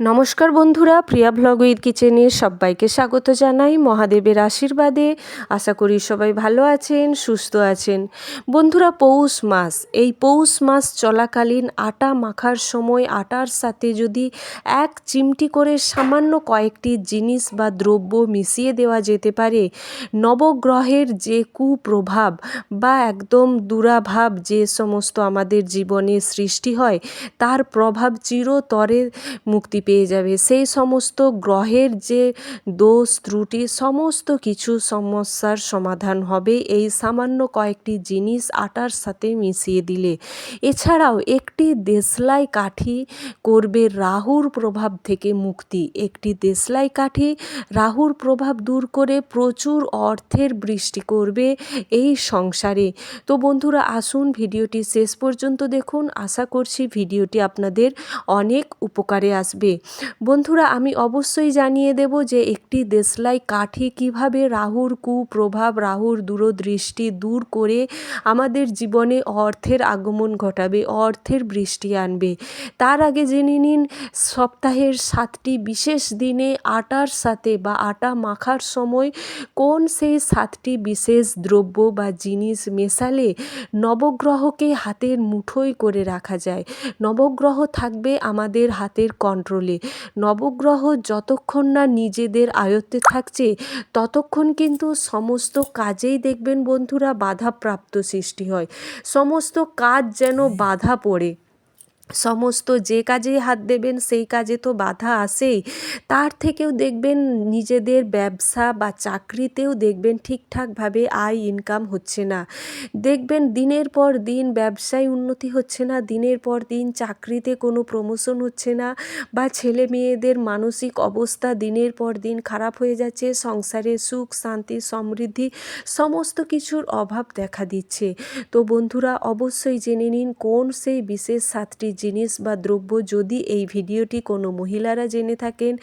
নমস্কার বন্ধুরা, প্রিয়া blog with কিচেনে সবাইকে স্বাগত জানাই মহাদেবের আশীর্বাদে। আশা করি সবাই ভালো আছেন, সুস্থ আছেন। বন্ধুরা, পৌষ মাস, এই পৌষ মাস চলাকালীন আটা মাখার সময় আটার সাথে যদি এক চিমটি করে সামান্য কয়েকটি জিনিস বা দ্রব্য মিশিয়ে দেওয়া যেতে পারে, নবগ্রহের যে কুপ্রভাব বা একদম দুরাভাব যে সমস্ত আমাদের জীবনে সৃষ্টি হয়, তার প্রভাব চিরতরে মুক্তি পেয়ে যাবে। সেই সমস্ত গ্রহের যে দোষ, ত্রুটি, সমস্ত কিছু সমস্যার সমাধান হবে। এই সামান্য কয়েকটি জিনিস আটার সাথে মিশিয়ে দিলে। এছাড়াও একটি দেশলাই কাঠি করবে রাহুর প্রভাব থেকে মুক্তি। একটি দেশলাই কাঠি রাহুর প্রভাব দূর করে প্রচুর অর্থের বৃষ্টি করবে এই সংসারে। তো বন্ধুরা, আসুন ভিডিওটি শেষ পর্যন্ত দেখুন। আশা করছি ভিডিওটি আপনাদের অনেক উপকারে আসবে। বন্ধুরা, আমি অবশ্যই জানিয়ে দেব যে একটি দেশলাই কাঠি কীভাবে রাহুর কুপ্রভাব, রাহুর দূরদৃষ্টি দূর করে আমাদের জীবনে অর্থের আগমন ঘটাবে, অর্থের বৃষ্টি আনবে। তার আগে জেনে নিন, সপ্তাহের সাতটি বিশেষ দিনে আটার সাথে বা আটা মাখার সময় কোন সেই সাতটি বিশেষ দ্রব্য বা জিনিস মেশালে নবগ্রহকে হাতের মুঠোয় করে রাখা যায়? নবগ্রহ থাকবে আমাদের হাতের কন্ট্রোলে। নবগ্রহ যতক্ষণ না নিজেদের আয়ত্তে থাকছে, ততক্ষণ কিন্তু সমস্ত কাজেই দেখবেন বন্ধুরা বাধাপ্রাপ্ত সৃষ্টি হয়। সমস্ত কাজ যেন বাধা পড়ে। সমস্ত যে কাজেই হাত দেবেন, সেই কাজে তো বাধা আসেই তার থেকেও দেখবেন নিজেদের ব্যবসা বা চাকরিতেও দেখবেন ঠিকঠাকভাবে আয় ইনকাম হচ্ছে না। দেখবেন দিনের পর দিন ব্যবসায় উন্নতি হচ্ছে না, দিনের পর দিন চাকরিতে কোনো প্রমোশন হচ্ছে না বা ছেলে মেয়েদের মানসিক অবস্থা দিনের পর দিন খারাপ হয়ে যাচ্ছে, সংসারে সুখ, শান্তি, সমৃদ্ধি সমস্ত কিছুর অভাব দেখা দিচ্ছে। তো বন্ধুরা, অবশ্যই জেনে নিন কোন সেই বিশেষ সাতটি জিনিস বা দ্রব্য যদি এই ভিডিওটি কোনো মহিলারা জেনে থাকেন,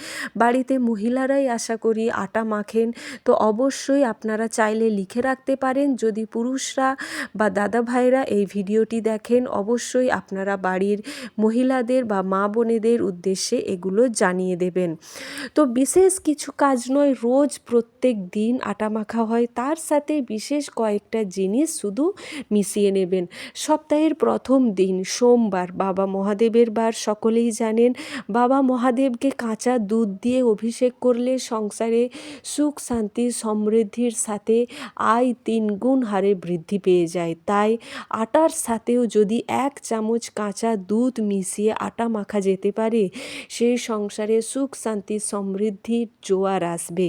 বাড়িতে মহিলারাই আশা করি আটা মাখেন, তো অবশ্যই আপনারা চাইলে লিখে রাখতে পারেন। যদি পুরুষরা বা দাদা ভাইরা এই ভিডিওটি দেখেন, অবশ্যই আপনারা বাড়ির মহিলাদের বা মা বোনেদের উদ্দেশ্যে এগুলো জানিয়ে দেবেন। তো বিশেষ কিছু কাজ নয়, রোজ প্রত্যেক দিন আটা মাখা হয়। তার সাথে বিশেষ কয়েকটা জিনিস শুধু মিশিয়ে নেবেন। সপ্তাহের প্রথম দিন, সোমবার বাবা মহাদেবের বার সকলেই জানেন, বাবা মহাদেবকে কাঁচা দুধ দিয়ে অভিষেক করলে সংসারে সুখ, শান্তি, সমৃদ্ধির সাথে আয় তিন গুণ হারে বৃদ্ধি পেয়ে যায়। তাই আটার সাথেও যদি এক চামচ কাঁচা দুধ মিশিয়ে আটা মাখা যেতে পারে, সেই সংসারে সুখ, শান্তি, সমৃদ্ধির জোয়ার আসবে।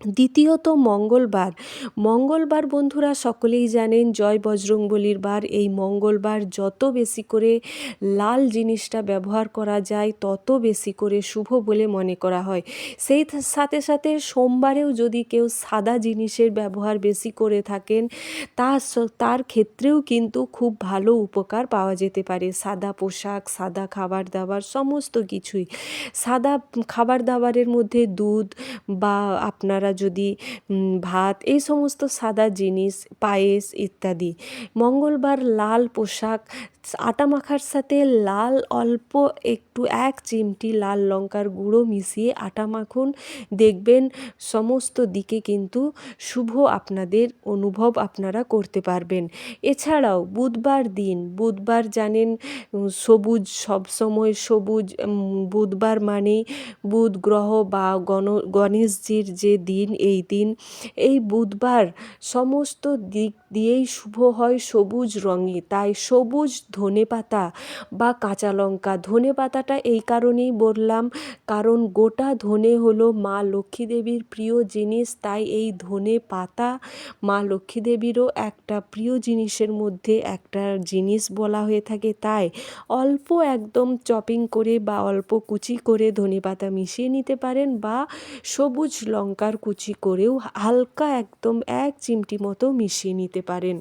দ্বিতীয়ত মঙ্গলবার। মঙ্গলবার বন্ধুরা সকলেই জানেন জয় বজরংবলির বার। এই মঙ্গলবার যত বেশি করে লাল জিনিসটা ব্যবহার করা যায়, তত বেশি করে শুভ বলে মনে করা হয়। সেই সাথে সাথে সোমবারেও যদি কেউ সাদা জিনিসের ব্যবহার বেশি করে থাকেন, তা তার ক্ষেত্রেও কিন্তু খুব ভালো উপকার পাওয়া যেতে পারে। সাদা পোশাক, সাদা খাবার দাবার সমস্ত কিছুই। সাদা খাবার দাবারের মধ্যে দুধ বা আপনারা আপনারা যদি ভাত, এই সমস্ত সাদা জিনিস, পায়েস ইত্যাদি, মঙ্গলবার লাল পোশাক, আটা মাখার সাথে লাল অল্প একটু এক চিমটি লাল লঙ্কার গুঁড়ো মিশিয়ে আটা মাখুন। দেখবেন সমস্ত দিকে কিন্তু শুভ আপনাদের অনুভব আপনারা করতে পারবেন। এছাড়াও বুধবার দিন, বুধবার জানেন সবুজ সবসময় সবুজ বুধবার মানেই বুধ গ্রহ বা গণ, গণেশজির যে দিন এই দিন এই বুধবার সমস্ত দিক দিয়েই শুভ হয় সবুজ রঙে। তাই সবুজ ধনে পাতা বা কাঁচা লঙ্কা। ধনে পাতাটা এই কারণেই বললাম, কারণ গোটা ধনে হলো মা লক্ষ্মী দেবীর প্রিয় জিনিস। তাই এই ধনে পাতা মা লক্ষ্মী দেবীরও একটা প্রিয় জিনিসের মধ্যে একটা জিনিস বলা হয়ে থাকে। তাই অল্প একদম চপিং করে বা অল্প কুচি করে ধনে পাতা মিশিয়ে নিতে পারেন বা সবুজ লঙ্কার কুচি করেও হালকা একদম এক চিমটি মতো মিশিয়ে নিতে পারেন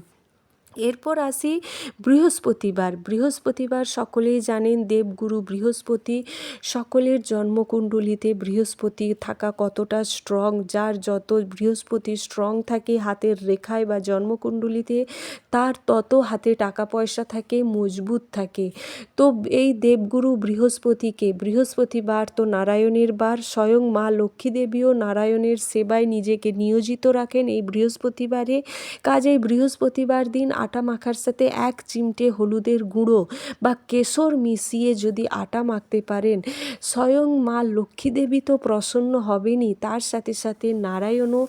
এরপর আসি বৃহস্পতিবার। বৃহস্পতিবার সকলেই জানেন দেবগুরু বৃহস্পতি। সকলের জন্মকুণ্ডলিতে বৃহস্পতি থাকা কতটা স্ট্রং যার যত বৃহস্পতি স্ট্রং থাকে হাতের রেখায় বা জন্মকুণ্ডলিতে, তার তত হাতে টাকা পয়সা থাকে, মজবুত থাকে। তো এই দেবগুরু বৃহস্পতিকে, বৃহস্পতিবার তো নারায়ণের বার, স্বয়ং মা লক্ষ্মী দেবীও নারায়ণের সেবায় নিজেকে নিয়োজিত রাখেন এই বৃহস্পতিবারে। কাজেই বৃহস্পতিবার দিন আটা মাখার সাথে এক চিমটে হলুদের গুঁড়ো বা কেশর মিশিয়ে যদি আটা মাখতে পারেন, স্বয়ং মা লক্ষ্মী দেবী তো প্রসন্ন হবেনই। তার সাথে সাথে নারায়ণও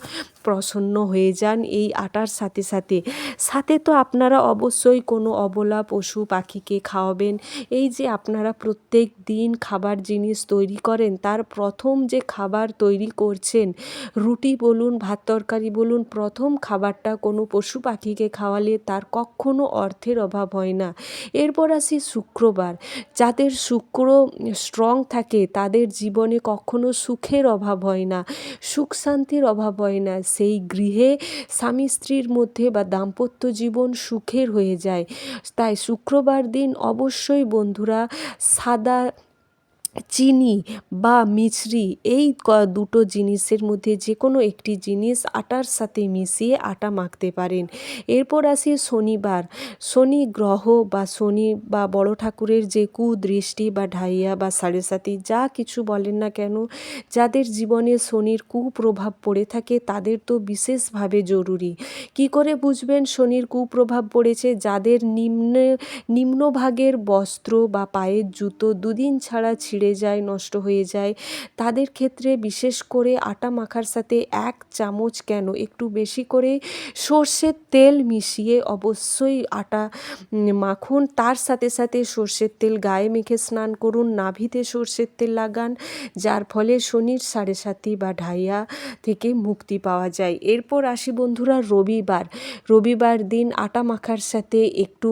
প্রসন্ন হয়ে যান এই আটার সাথে সাথে। সাথে তো আপনারা অবশ্যই কোনো অবলা পশু পাখিকে খাওয়াবেন। এই যে আপনারা প্রত্যেক দিন খাবার জিনিস তৈরি করেন, তার প্রথম যে খাবার তৈরি করছেন, রুটি বলুন, ভাত তরকারি বলুন, প্রথম খাবারটা কোনো পশু পাখিকে খাওয়ালে তার কখনো অর্থের অভাব হয় না। এরপর আসি শুক্রবার। যাদের শুক্র স্ট্রং থাকে, তাদের জীবনে কখনো সুখের অভাব হয় না। সুখ শান্তির অভাব হয় না। সেই গৃহে স্বামী স্ত্রীর মধ্যে বা দাম্পত্য জীবন সুখের হয়ে যায়। তাই শুক্রবার দিন অবশ্যই বন্ধুরা সাদা চিনি বা মিছরি, এই দুটো জিনিসের মধ্যে যে কোনো একটি জিনিস আটার সাথে মিশিয়ে আটা মাখতে পারেন। এরপর আসি শনিবার। শনি গ্রহ বা শনি বা বড় ঠাকুরের যে কুদৃষ্টি বা ঢাইয়া বা সাড়ে সাতি যা কিছু বলেন না কেন, যাদের জীবনে শনির কুপ্রভাব পড়ে থাকে, তাদের তো বিশেষভাবে জরুরি। কি করে বুঝবেন শনির কুপ্রভাব পড়েছে? যাদের নিম্নে, নিম্নভাগের বস্ত্র বা পায়ের জুতো দুদিন ছাড়া ছিঁড়ে যায়, নষ্ট হয়ে যায়। তাদের ক্ষেত্রে বিশেষ করে আটা মাখার সাথে এক চামচ কেন একটু বেশি করে সর্ষের তেল মিশিয়ে অবশ্যই আটা মাখুন। তার সাথে সাথে সর্ষের তেল গায়ে মেখে স্নান করুন, নাভিতে সর্ষের তেল লাগান, যার ফলে শনির সাড়ে সাতি বা ঢাইয়া থেকে মুক্তি পাওয়া যায়। এরপর আসি বন্ধুরা রবিবার। রবিবার দিন আটা মাখার সাথে একটু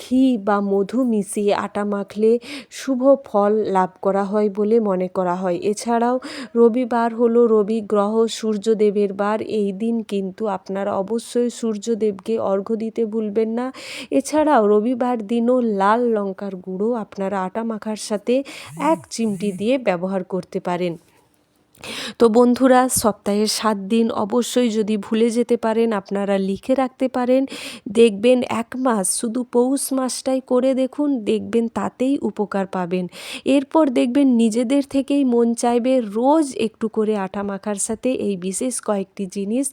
ঘি বা মধু মিশিয়ে আটা মাখলে শুভ ফল লাভ করা হয় বলে মনে করা হয়। এছাড়াও রবিবার হলো রবি গ্রহ সূর্যদেবের বার। এই দিন কিন্তু আপনারা অবশ্যই সূর্যদেবকে অর্ঘ্য দিতে ভুলবেন না। এছাড়াও রবিবার দিনও লাল লঙ্কার গুঁড়ো আপনারা আটা মাখার সাথে এক চিমটি দিয়ে ব্যবহার করতে পারেন। তো বন্ধুরা, সপ্তাহের সাত দিন অবশ্যই যদি ভুলে যেতে পারেন, আপনারা লিখে রাখতে পারেন। দেখবেন এক মাস, শুধু পৌষ মাসটাই করে দেখুন, দেখবেন তাতেই উপকার পাবেন। এরপর দেখবেন নিজেদের থেকেই মন চাইবে রোজ একটু করে আটা মাখার সাথে এই বিশেষ কয়েকটি জিনিস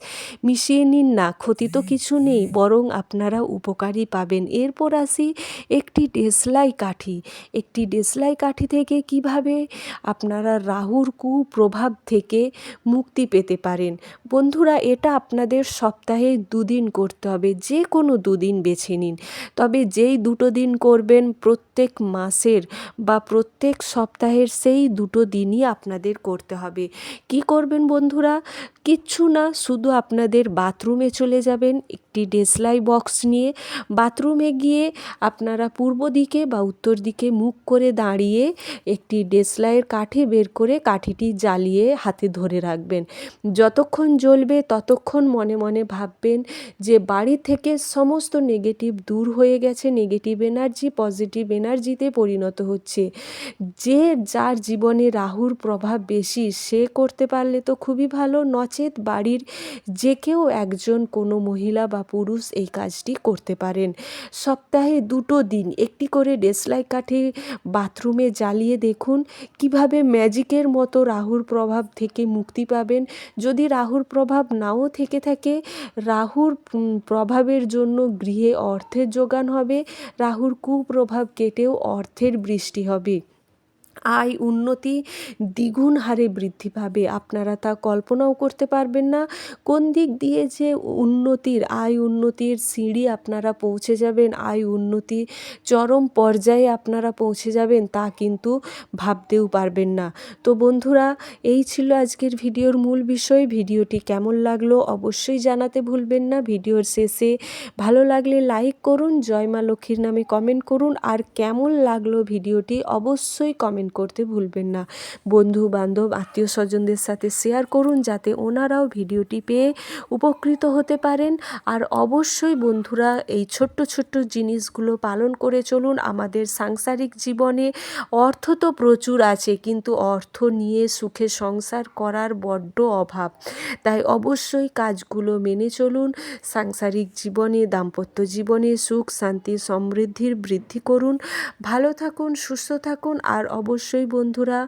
মিশিয়ে নিন না ক্ষতি তো কিছু নেই, বরং আপনারা উপকারই পাবেন। এরপর আসি একটি ডেসলাই কাঠি। একটি ডেসলাই কাঠি থেকে কীভাবে আপনারা রাহুর কুপ্রভাব থেকে মুক্তি পেতে পারেন। বন্ধুরা, এটা আপনাদের সপ্তাহে দুদিন করতে হবে, যে কোনো দুদিন বেছে নিন। তবে যেই দুটো দিন করবেন প্রত্যেক মাসের বা প্রত্যেক সপ্তাহের সেই দুটো দিনই আপনাদের করতে হবে। কি করবেন বন্ধুরা? কিচ্ছু না, শুধু আপনাদের বাথরুমে চলে যাবেন, একটি ডেসলাই বক্স নিয়ে। বাথরুমে গিয়ে আপনারা পূর্ব দিকে বা উত্তর দিকে মুখ করে দাঁড়িয়ে একটি ডেসলাইয়ের কাঠি বের করে কাঠিটি জ্বালিয়ে হাতে ধরে রাখবেন। যতক্ষণ জ্বলবে, ততক্ষণ মনে মনে ভাববেন যে বাড়ি থেকে সমস্ত নেগেটিভ দূর হয়ে গেছে নেগেটিভ এনার্জি পজিটিভ এনার্জিতে পরিণত হচ্ছে। যে যার জীবনে রাহুর প্রভাব বেশি, সে করতে পারলে তো খুবই ভালো। নচেত বাড়ির যে কেউ একজন কোনো মহিলা বা পুরুষ এই কাজটি করতে পারেন। সপ্তাহে দুটো দিন, একটি করে ডেসলাই কাঠি বাথরুমে জ্বালিয়ে দেখুন কীভাবে ম্যাজিকের মতো রাহুর প্রভাব থেকে মুক্তি পাবেন। যদি রাহুর প্রভাব নাও থেকে থাকে, রাহুর প্রভাবের জন্য গৃহে অর্থের যোগান হবে, রাহুর কুপ্রভাব কেটেও অর্থের বৃষ্টি হবে। আয় উন্নতি দ্বিগুণ হারে বৃদ্ধি পাবে। আপনারা তা কল্পনাও করতে পারবেন না। কোন দিক দিয়ে যে উন্নতির, আয় উন্নতির সিঁড়ি আপনারা পৌঁছে যাবেন, আয় উন্নতি চরম পর্যায়ে আপনারা পৌঁছে যাবেন, তা কিন্তু ভাবতেও পারবেন না। তো বন্ধুরা, এই ছিল আজকের ভিডিওর মূল বিষয়। ভিডিওটি কেমন লাগল অবশ্যই জানাতে ভুলবেন না। ভিডিওর শেষে ভালো লাগলে লাইক করুন, জয় মা লক্ষ্মীর নামে কমেন্ট করুন। আর কেমন লাগল ভিডিওটি অবশ্যই কমেন্ট কমেন্ট করতে ভুলবেন না। বন্ধু, বান্ধব, আত্মীয় স্বজনদের সাথে শেয়ার করুন যাতে ওনারাও ভিডিওটি পেয়ে উপকৃত হতে পারেন। আর অবশ্যই বন্ধুরা, এই ছোট্ট ছোট্ট জিনিসগুলো পালন করে চলুন। আমাদের সাংসারিক জীবনে অর্থ তো প্রচুর আছে, কিন্তু অর্থ নিয়ে সুখে সংসার করার বড্ড অভাব। তাই অবশ্যই কাজগুলো মেনে চলুন। সাংসারিক জীবনে, দাম্পত্য জীবনে সুখ, শান্তি, সমৃদ্ধির বৃদ্ধি করুন। ভালো থাকুন, সুস্থ থাকুন। আর অবশ্যই বন্ধুরা,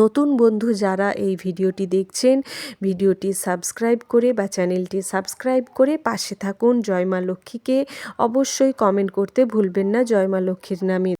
নতুন বন্ধু যারা এই ভিডিওটি দেখছেন, ভিডিওটি সাবস্ক্রাইব করে বা চ্যানেলটি সাবস্ক্রাইব করে পাশে থাকুন জয়মা লক্ষ্মীকে। অবশ্যই কমেন্ট করতে ভুলবেন না জয়মা লক্ষ্মীর নামে